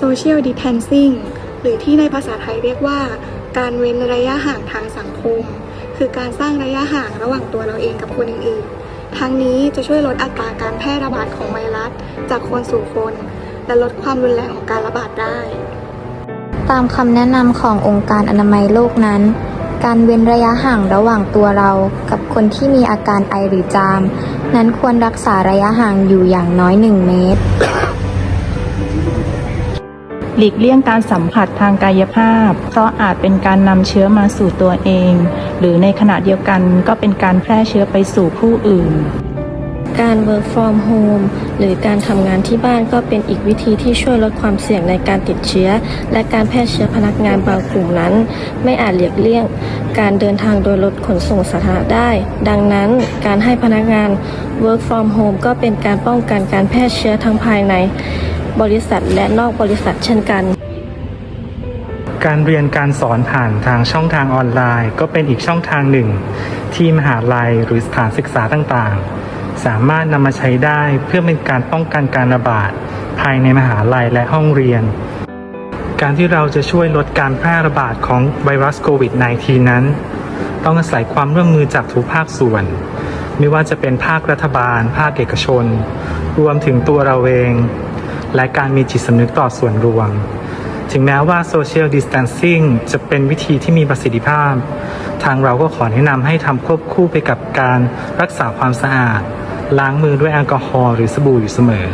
social distancing หรือที่ในภาษาไทยเรียกว่า การเว้นระยะห่างทางสังคม คือการสร้างระยะห่างระหว่างตัวเราเองกับคนอื่นๆ ทั้งนี้จะช่วยลดอัตราการแพร่ระบาดของไวรัส จากคนสู่คน และลดความรุนแรงของการระบาดได้ ตามคำแนะนำขององค์การอนามัยโลกนั้นการเว้นระยะห่างระหว่างตัวเรา กับคนที่มีอาการไอหรือจาม นั้นควรรักษาระยะห่างอยู่อย่างน้อย 1 เมตร หลีกเลี่ยงการสัมผัสทางกายภาพ เพราะอาจเป็นการนำเชื้อมาสู่ตัวเอง หรือในขณะเดียวกันก็เป็นการแพร่เชื้อไปสู่ผู้อื่น การ work from home หรือการทำงานที่บ้านก็เป็นอีกวิธีที่ช่วยลดความเสี่ยงในการติดเชื้อ และการแพร่เชื้อพนักงานบางกลุ่มนั้น ไม่อาจเลียกเลี่ยง การเดินทางโดยรถขนส่งสาธารณะได้ ดังนั้นการให้พนักงาน work from home ก็เป็นการป้องกันการแพร่เชื้อทั้งภายใน บริษัทและนอกบริษัทเช่นกัน การเรียนการสอนผ่านทางช่องทางออนไลน์ ก็เป็นอีกช่องทางหนึ่ง ที่มหาลัยหรือสถานศึกษาต่างๆ สามารถนำมาใช้ได้เพื่อเป็นการป้องกันการระบาด ภายในมหาลัยและห้องเรียน การที่เราจะช่วยลดการแพร่ระบาดของไวรัสโควิด -19 นั้น ต้องอาศัยความร่วมมือจากทุกภาคส่วนไม่ว่าจะเป็นภาครัฐบาล ภาคเอกชน รวมถึงตัวเราเอง และการมีจิตสำนึกต่อส่วนรวม ถึงแม้ว่า Social Distancing จะเป็นวิธีที่มีประสิทธิภาพ ทางเราก็ขอแนะนำให้ทำควบคู่ไปกับการรักษาความสะอาด ล้างมือด้วยแอลกอฮอล์หรือสบู่อยู่เสมอ